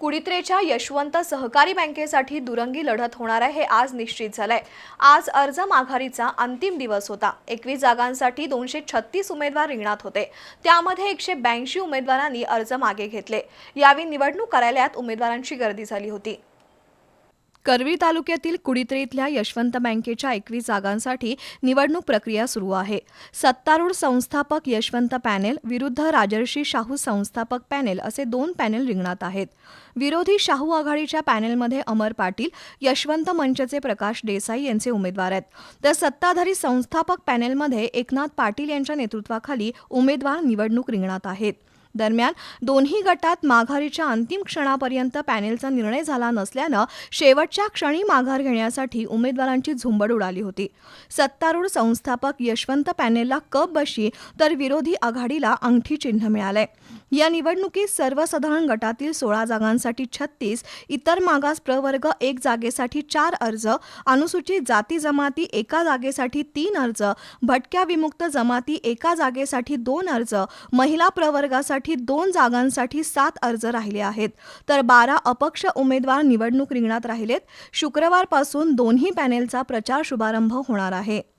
कुडित्रेच्या यशवंत सहकारी बँकेसाठी दुरंगी लढत होणार आहे हे आज निश्चित झालंय. आज अर्ज माघारीचा अंतिम दिवस होता. एकवीस जागांसाठी दोनशे छत्तीस उमेदवार रिंगणात होते. त्यामध्ये एकशे ब्याऐंशी उमेदवारांनी अर्ज मागे घेतले. यावेळी निवडणूक कार्यालयात उमेदवारांची गर्दी झाली होती. करवी तालुक्यातील कुडित्रे इथल्या यशवंत बँकेच्या एकवीस जागांसाठी निवडणूक प्रक्रिया सुरू आहे. सत्तारूढ संस्थापक यशवंत पॅनेल विरुद्ध राजर्षी शाहू संस्थापक पॅनेल असे दोन पॅनेल रिंगणात आहेत. विरोधी शाहू आघाडीच्या पॅनेलमध्ये अमर पाटील यशवंत मंचचे प्रकाश देसाई यांचे उमेदवार आहेत. तर सत्ताधारी संस्थापक पॅनेलमध्ये एकनाथ पाटील यांच्या नेतृत्वाखाली उमेदवार निवडणूक रिंगणात आहेत. दरम्यान दोन्ही गटात माघारीच्या अंतिम क्षणापर्यंत पॅनेलचा निर्णय झाला नसल्यानं शेवटच्या क्षणी माघार घेण्यासाठी उमेदवारांची झुंबड उडाली होती. सत्तारूढ संस्थापक यशवंत पॅनेलला कप बशी तर विरोधी आघाडीला अंगठी चिन्ह मिळालंय. या निवडणुकीत सर्वसाधारण गटातील सोळा जागांसाठी छत्तीस इतर मागास प्रवर्ग एक जागेसाठी चार अर्ज अनुसूचित जाती जमाती एका जागेसाठी तीन अर्ज भटक्या विमुक्त जमाती एका जागेसाठी दोन अर्ज महिला प्रवर्गासाठी दोन जागांसाठी सात अर्ज राहिले आहेत. तर बारा अपक्ष उमेदवार निवडणूक रिंगणात राहिलेत. शुक्रवारपासून दोन्ही पॅनेलचा प्रचार शुभारंभ होणार आहे.